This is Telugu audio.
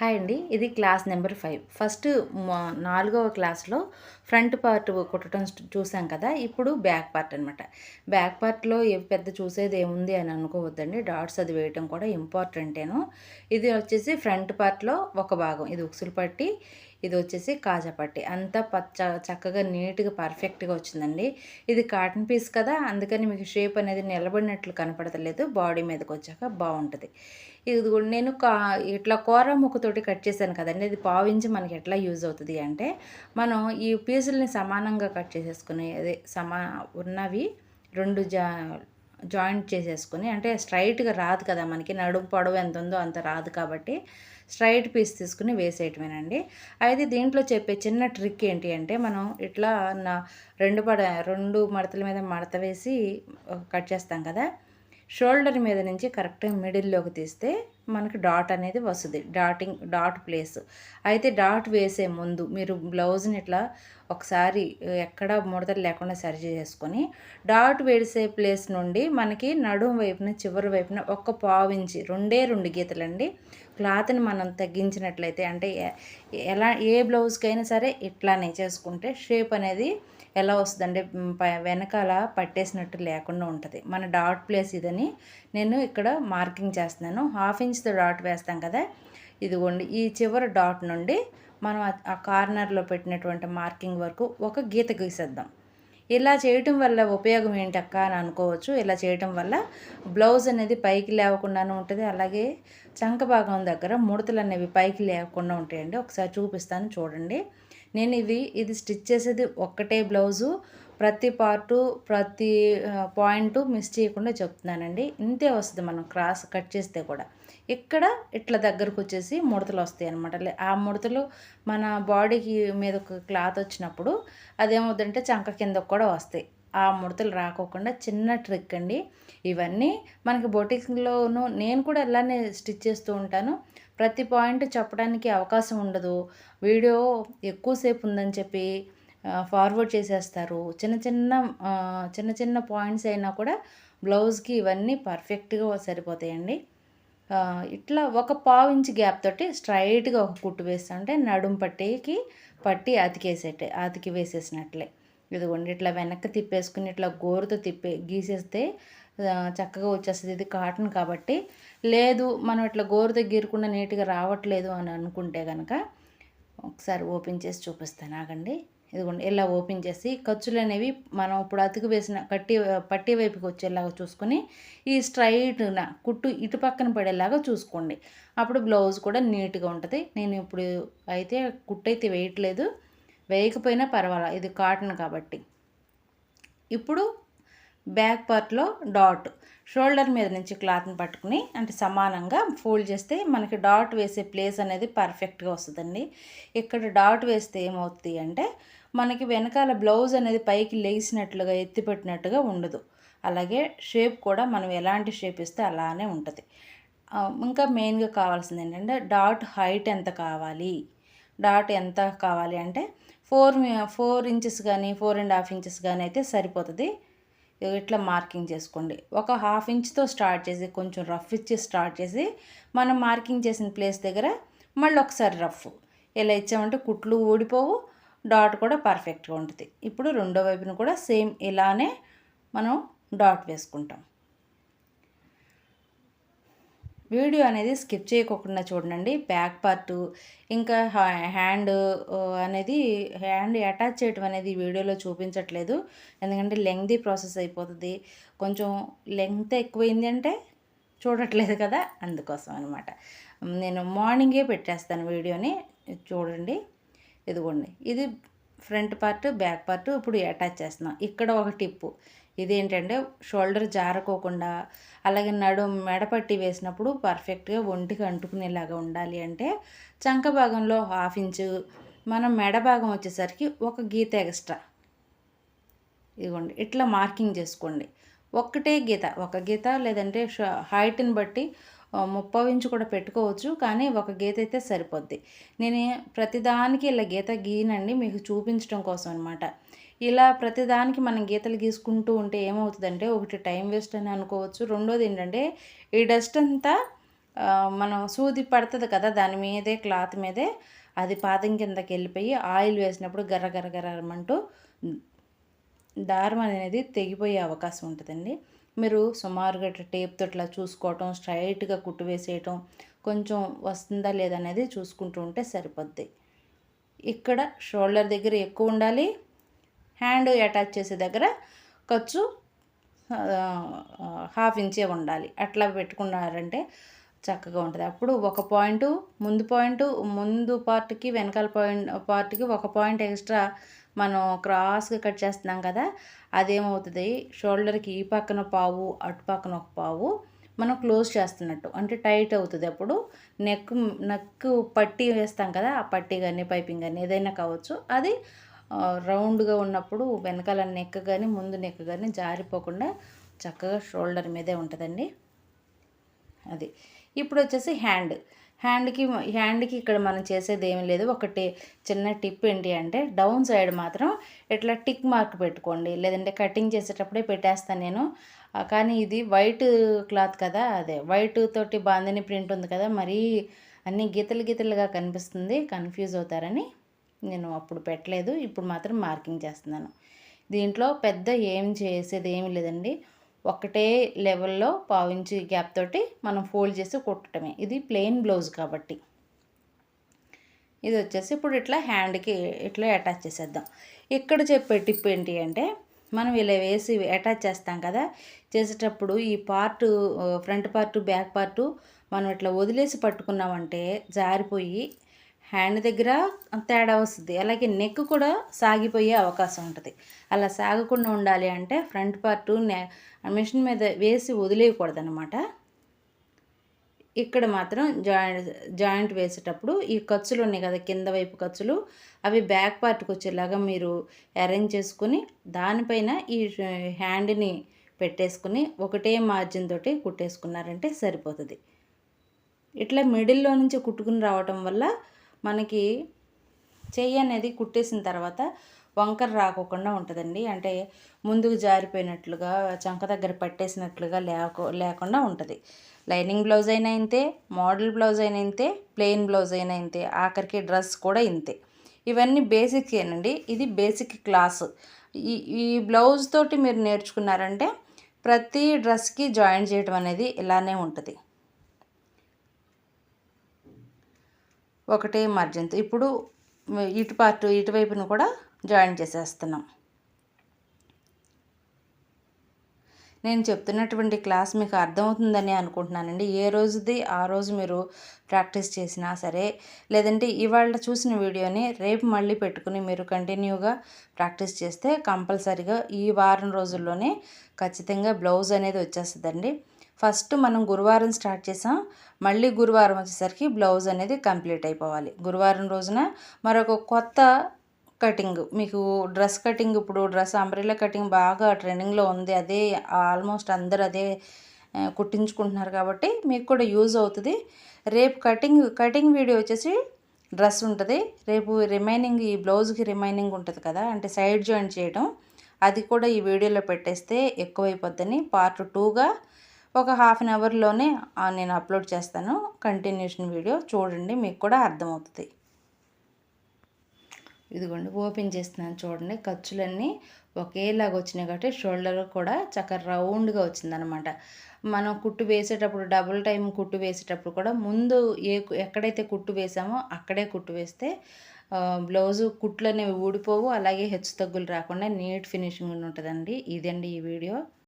హాయ్ అండి. ఇది క్లాస్ నెంబర్ ఫైవ్. ఫస్ట్ మా- నాలుగవ క్లాస్లో ఫ్రంట్ పార్ట్ కుట్టడం చూసాం కదా. ఇప్పుడు బ్యాక్ పార్ట్ అనమాట బ్యాక్ పార్ట్లో ఏ పెద్ద చూసేది ఏముంది అని అనుకోవద్దండి. డాట్స్ అది వేయటం కూడా ఇంపార్టెంటేను. ఇది వచ్చేసి ఫ్రంట్ పార్ట్లో ఒక భాగం. ఇది ఉక్సులు పట్టి ఇది వచ్చేసి కాజా పట్టి. అంతా పచ్చ చక్కగా నీట్గా పర్ఫెక్ట్గా వచ్చిందండి. ఇది కాటన్ పీస్ కదా అందుకని మీకు షేప్ అనేది నిలబడినట్లు కనపడతలేదు. బాడీ మీదకి వచ్చాక బాగుంటుంది ఇది కూడా నేను కా ఇట్లా కూర ముక్కతోటి కట్ చేశాను కదండి. ఇది పావించి మనకి ఎట్లా యూజ్ అవుతుంది అంటే మనం ఈ పీసుల్ని సమానంగా కట్ చేసేసుకుని అదే సమా ఉన్నవి రెండు జా జాయింట్ చేసేసుకుని అంటే స్ట్రైట్గా రాదు కదా మనకి. నడుము పొడవు ఎంత ఉందో అంత రాదు కాబట్టి స్ట్రైట్ పీస్ తీసుకుని వేసేయటమేనండి. అయితే దీంట్లో చెప్పే చిన్న ట్రిక్ ఏంటి అంటే మనం ఇట్లా నా రెండు పడ రెండు మడతల మీద మడత వేసి కట్ చేస్తాం కదా. షోల్డర్ మీద నుంచి కరెక్ట్గా మిడిల్లోకి తీస్తే మనకి డాట్ అనేది వస్తుంది. Dotting dot place. అయితే డాట్ వేసే ముందు మీరు బ్లౌజ్ని ఇట్లా ఒకసారి ఎక్కడ ముడతలు లేకుండా సరి చేసుకొని డాట్ వేసే ప్లేస్ నుండి మనకి నడుము వైపున చివరి వైపున ఒక్క పావు ఇంచి రెండే రెండు గీతలండి. క్లాత్ని మనం తగ్గించినట్లయితే అంటే ఎలా ఏ బ్లౌజ్కైనా సరే ఇట్లానే చేసుకుంటే షేప్ అనేది ఎలా వస్తుందంటే ప- వెనకాల పట్టేసినట్టు లేకుండా ఉంటుంది. మన డాట్ ప్లేస్ ఇదని నేను ఇక్కడ మార్కింగ్ చేస్తున్నాను. హాఫ్ ఇంచ్తో డాట్ వేస్తాం కదా? ఇదిగోండి ఈ చివరి డాట్ నుండి మనం ఆ- కార్నర్లో పెట్టినటువంటి మార్కింగ్ వరకు ఒక గీత గీసేద్దాం. ఇలా చేయటం వల్ల ఉపయోగం ఏంటి అక్క అని అనుకోవచ్చు. ఇలా చేయటం వల్ల బ్లౌజ్ అనేది పైకి లేవకుండానే ఉంటుంది. అలాగే చంక భాగం దగ్గర ముడతలు అనేవి పైకి లేకుండా ఉంటాయండి. ఒకసారి చూపిస్తాను చూడండి. నేను ఇవి ఇది స్టిచ్ చేసేది ఒక్కటే బ్లౌజు. ప్రతి పార్టు ప్రతి పాయింట్ మిస్ చేయకుండా చెప్తున్నానండి. ఇంతే వస్తుంది మనం క్రాస్ కట్ చేస్తే కూడా. ఇక్కడ ఇట్లా దగ్గరకు వచ్చేసి ముడతలు వస్తాయి అనమాట ఆ ముడతలు మన బాడీకి మీద ఒక క్లాత్ వచ్చినప్పుడు అదేమవుతుందంటే చంక కిందకు కూడా వస్తాయి. ఆ ముడతలు రాకోకుండా చిన్న ట్రిక్ అండి. ఇవన్నీ మనకి బొటిక్లోను నేను కూడా ఇలానే స్టిచ్ చేస్తూ ఉంటాను. ప్రతి పాయింట్ చెప్పడానికి అవకాశం ఉండదు. వీడియో ఎక్కువసేపు ఉందని చెప్పి ఫార్వర్డ్ చేసేస్తారు. చిన్న చిన్న చిన్న చిన్న పాయింట్స్ అయినా కూడా బ్లౌజ్కి ఇవన్నీ పర్ఫెక్ట్గా సరిపోతాయండి. ఇట్లా ఒక పావు ఇంచ్ గ్యాప్ తోటి స్ట్రైట్గా ఒక కుట్టు వేస్తా. అంటే నడుం పట్టీకి పట్టి అతికేసేట అతికి వేసేసినట్లే. ఇదిగోండి ఇట్లా వెనక్కి తిప్పేసుకుని ఇట్లా గోరుతో తిప్పే గీసేస్తే చక్కగా వచ్చేస్తుంది. ఇది కాటన్ కాబట్టి లేదు మనం ఇట్లా గోరు దగ్గరకుండా నీట్గా రావట్లేదు అని అనుకుంటే కనుక ఒకసారి ఓపెన్ చేసి చూపిస్తాను ఆగండి ఇదిగోండి ఇలా ఓపెన్ చేసి ఖర్చులు అనేవి మనం ఇప్పుడు అతుకు వేసిన కట్టి పట్టి వైపుకి వచ్చేలాగా చూసుకొని ఈ స్ట్రైట్న కుట్టు ఇటు పక్కన పడేలాగా చూసుకోండి. అప్పుడు బ్లౌజ్ కూడా నీట్గా ఉంటుంది. నేను ఇప్పుడు అయితే కుట్టు అయితే వేయట్లేదు. వేయకపోయినా పర్వాలా ఇది కాటన్ కాబట్టి. ఇప్పుడు బ్యాక్ పార్ట్లో డాట్. షోల్డర్ మీద నుంచి క్లాత్ని పట్టుకుని అంటే సమానంగా ఫోల్డ్ చేస్తే మనకి డాట్ వేసే ప్లేస్ అనేది పర్ఫెక్ట్గా వస్తుందండి. ఇక్కడ డాట్ వేస్తే ఏమవుతుంది అంటే మనకి వెనకాల బ్లౌజ్ అనేది పైకి లేచినట్లుగా ఎత్తిపెట్టినట్టుగా ఉండదు. అలాగే షేప్ కూడా మనం ఎలాంటి షేప్ ఇస్తే అలానే ఉంటుంది. ఇంకా మెయిన్గా కావాల్సింది ఏంటంటే డాట్ హైట్ ఎంత కావాలి? డాట్ ఎంత కావాలి అంటే ఫోర్ ఫోర్ ఇంచెస్ కానీ ఫోర్ అండ్ హాఫ్ ఇంచెస్ కానీ అయితే సరిపోతుంది. ఇట్లా మార్కింగ్ చేసుకోండి. ఒక హాఫ్ ఇంచ్తో స్టార్ట్ చేసి కొంచెం రఫ్ ఇచ్చి స్టార్ట్ చేసి మనం మార్కింగ్ చేసిన ప్లేస్ దగ్గర మళ్ళీ ఒకసారి రఫ్. ఇలా ఇచ్చామంటే కుట్లు ఊడిపోవు డాట్ కూడా పర్ఫెక్ట్గా ఉంటుంది. ఇప్పుడు రెండో వైపున కూడా సేమ్ ఇలానే మనం డాట్ వేసుకుంటాం. వీడియో అనేది స్కిప్ చేయకుండా చూడండి. బ్యాక్ పార్ట్ ఇంకా హ్యాండ్ అనేది హ్యాండ్ అటాచ్ చేయటం అనేది వీడియోలో చూపించట్లేదు. ఎందుకంటే లెంగ్దీ ప్రాసెస్ అయిపోతుంది. కొంచెం లెంగ్త్ ఎక్కువైంది అంటే చూడట్లేదు కదా అందుకోసం అనమాట నేను మార్నింగే పెట్టేస్తాను వీడియోని. చూడండి. ఇదిగోండి. ఇది ఫ్రంట్ పార్ట్ బ్యాక్ పార్ట్ ఇప్పుడు అటాచ్ చేస్తున్నాం. ఇక్కడ ఒక టిప్పు. ఇదేంటంటే షోల్డర్ జారకోకుండా అలాగే నడు మెడపట్టి వేసినప్పుడు పర్ఫెక్ట్గా ఒంటికి అంటుకునేలాగా ఉండాలి అంటే చంక భాగంలో హాఫ్ ఇంచు మనం మెడ భాగం వచ్చేసరికి ఒక గీత ఎక్స్ట్రా. ఇదిగోండి ఇట్లా మార్కింగ్ చేసుకోండి. ఒక్కటే గీత ఒక గీత లేదంటే హైట్ని బట్టి ముప్పై ఇంచు కూడా పెట్టుకోవచ్చు కానీ ఒక గీత అయితే సరిపోద్ది. నేను ప్రతిదానికి ఇలా గీత గీనండి మీకు చూపించడం కోసం అనమాట ఇలా ప్రతిదానికి మనం గీతలు గీసుకుంటూ ఉంటే ఏమవుతుందంటే ఒకటి టైం వేస్ట్ అని అనుకోవచ్చు. రెండోది ఏంటంటే ఈ డస్ట్ అంతా మనం సూది పడుతుంది కదా దాని మీదే క్లాత్ మీదే అది పాదం కిందకి వెళ్ళిపోయి ఆయిల్ వేసినప్పుడు గర్ర గర్ర గర్రమంటూ దారం అనేది తెగిపోయే అవకాశం ఉంటుందండి. మీరు సుమారుగా టేప్తో ఇట్లా చూసుకోవటం స్ట్రైట్గా కుట్టు వేసేయటం కొంచెం వస్తుందా లేదా అనేది చూసుకుంటూ ఉంటే సరిపోద్ది. ఇక్కడ షోల్డర్ దగ్గర ఎక్కువ ఉండాలి హ్యాండ్ అటాచ్ చేసే దగ్గర ఖర్చు హాఫ్ ఇంచే ఉండాలి. అట్లా పెట్టుకున్నారంటే చక్కగా ఉంటుంది. అప్పుడు ఒక పాయింట్ ముందు పాయింట్ ముందు పార్ట్కి వెనకాల పాయింట్ పార్ట్కి ఒక పాయింట్ ఎక్స్ట్రా మనం క్రాస్గా కట్ చేస్తున్నాం కదా అదేమవుతుంది? షోల్డర్కి ఈ పక్కన పావు అటు పక్కన ఒక పావు మనం క్లోజ్ చేస్తున్నట్టు. అంటే టైట్ అవుతుంది అప్పుడు. నెక్ నెక్ పట్టీ వేస్తాం కదా ఆ పట్టీ కానీ పైపింగ్ కానీ ఏదైనా కావచ్చు అది రౌండ్గా ఉన్నప్పుడు వెనకాల నెక్ కానీ ముందు నెక్ కానీ జారిపోకుండా చక్కగా షోల్డర్ మీదే ఉంటుందండి. అది. ఇప్పుడు వచ్చేసి హ్యాండ్. హ్యాండ్కి హ్యాండ్కి ఇక్కడ మనం చేసేది ఏమీ లేదు. ఒకటి చిన్న టిప్ ఏంటి అంటే డౌన్ సైడ్ మాత్రం ఇట్లా టిక్ మార్క్ పెట్టుకోండి. లేదంటే కటింగ్ చేసేటప్పుడే పెట్టేస్తాను నేను. కానీ ఇది వైట్ క్లాత్ కదా అదే. వైట్ తోటి బాందిని ప్రింట్ ఉంది కదా మరీ అన్ని గీతలు గీతలుగా కనిపిస్తుంది. కన్ఫ్యూజ్ అవుతారని. నేను అప్పుడు పెట్టలేదు ఇప్పుడు మాత్రం మార్కింగ్ చేస్తున్నాను. దీంట్లో పెద్ద ఏం చేసేది ఏమీ లేదండి. ఒకటే లెవెల్లో పావించి గ్యాప్ తోటి మనం ఫోల్డ్ చేసి కుట్టడమే. ఇది ప్లెయిన్ బ్లౌజ్ కాబట్టి. ఇది వచ్చేసి ఇప్పుడు ఇట్లా హ్యాండ్కి ఇట్లా అటాచ్ చేసేద్దాం. ఇక్కడ చెప్పే టిప్ ఏంటి అంటే మనం ఇలా వేసి అటాచ్ చేస్తాం కదా చేసేటప్పుడు ఈ part front part back part మనం ఇట్లా వదిలేసి పట్టుకున్నామంటే జారిపోయి హ్యాండ్ దగ్గర తేడా వస్తుంది. అలాగే నెక్ కూడా సాగిపోయే అవకాశం ఉంటుంది. అలా సాగకుండా ఉండాలి అంటే ఫ్రంట్ పార్ట్ మిషన్ మీద వేసి వదిలేయకూడదు అనమాట ఇక్కడ మాత్రం జాయింట్ జాయింట్ వేసేటప్పుడు ఈ ఖర్చులు ఉన్నాయి కదా కింద వైపు ఖర్చులు అవి బ్యాక్ పార్ట్కి వచ్చేలాగా మీరు అరేంజ్ చేసుకుని దానిపైన ఈ హ్యాండ్ని పెట్టేసుకుని ఒకటే మార్జిన్ తోటి కుట్టేసుకున్నారంటే సరిపోతుంది. ఇట్లా మిడిల్లో నుంచి కుట్టుకుని రావటం వల్ల మనకి చెయ్యి అనేది కుట్టేసిన తర్వాత వంకర రాకోకుండా ఉంటుందండి. అంటే ముందుకు జారిపోయినట్లుగా చంక దగ్గర పట్టేసినట్లుగా లేకో లేకుండా ఉంటుంది. లైనింగ్ బ్లౌజ్ అయినా ఇంతే మోడల్ బ్లౌజ్ అయినా ఇంతే ప్లెయిన్ బ్లౌజ్ అయినా ఇంతే ఆఖరికి డ్రెస్ కూడా ఇంతే. ఇవన్నీ బేసిక్ ఏనండి. ఇది బేసిక్ క్లాస్. ఈ ఈ బ్లౌజ్ తోటి మీరు నేర్చుకున్నారంటే ప్రతి డ్రెస్కి జాయిన్ చేయడం అనేది ఇలానే ఉంటుంది. ఒకటే మార్జిన్తో ఇప్పుడు ఇటు పార్ట్ ఇటువైపును కూడా జాయిన్ చేసేస్తున్నాం. నేను చెప్తున్నటువంటి క్లాస్ మీకు అర్థమవుతుందని అనుకుంటున్నానండి. ఏ రోజుది ఆ రోజు మీరు ప్రాక్టీస్ చేసినా సరే లేదంటే ఇవాళ చూసిన వీడియోని రేపు మళ్ళీ పెట్టుకుని మీరు కంటిన్యూగా ప్రాక్టీస్ చేస్తే కంపల్సరీగా ఈ వారం రోజుల్లోనే ఖచ్చితంగా బ్లౌజ్ అనేది వచ్చేస్తుందండి. ఫస్ట్ మనం గురువారం స్టార్ట్ చేసాం. మళ్ళీ గురువారం వచ్చేసరికి బ్లౌజ్ అనేది కంప్లీట్ అయిపోవాలి. గురువారం రోజున మరొక కొత్త కటింగ్ మీకు డ్రెస్ కటింగ్ ఇప్పుడు డ్రెస్ అంబ్రెల్లా కటింగ్ బాగా ట్రెండింగ్లో ఉంది. అదే ఆల్మోస్ట్ అందరు అదే కుట్టించుకుంటున్నారు కాబట్టి మీకు కూడా యూజ్ అవుతుంది. రేపు కటింగ్ కటింగ్ వీడియో వచ్చేసి డ్రెస్ ఉంటుంది. రేపు రిమైనింగ్ ఈ బ్లౌజ్కి రిమైనింగ్ ఉంటుంది కదా అంటే సైడ్ జాయింట్ చేయడం అది కూడా ఈ వీడియోలో పెట్టేస్తే ఎక్కువైపోద్దని. పార్ట్ టూగా ఒక హాఫ్ అన్ అవర్లోనే నేను అప్లోడ్ చేస్తాను. కంటిన్యూషన్ వీడియో చూడండి మీకు కూడా అర్థమవుతుంది. ఇదిగోండి ఓపెన్ చేస్తున్నాను చూడండి. ఖర్చులన్నీ ఒకేలాగా వచ్చినాయి కాబట్టి షోల్డర్ కూడా చక్కగా రౌండ్గా వచ్చిందనమాట. మనం కుట్టు వేసేటప్పుడు డబుల్ టైం కుట్టు వేసేటప్పుడు కూడా ముందు ఏ ఎక్కడైతే కుట్టు వేసామో అక్కడే కుట్టు వేస్తే బ్లౌజు కుట్లు అనేవి ఊడిపోవు. అలాగే హెచ్చు తగ్గులు రాకుండా నీట్ ఫినిషింగ్ ఉంటుందండి. ఇదండి ఈ వీడియో.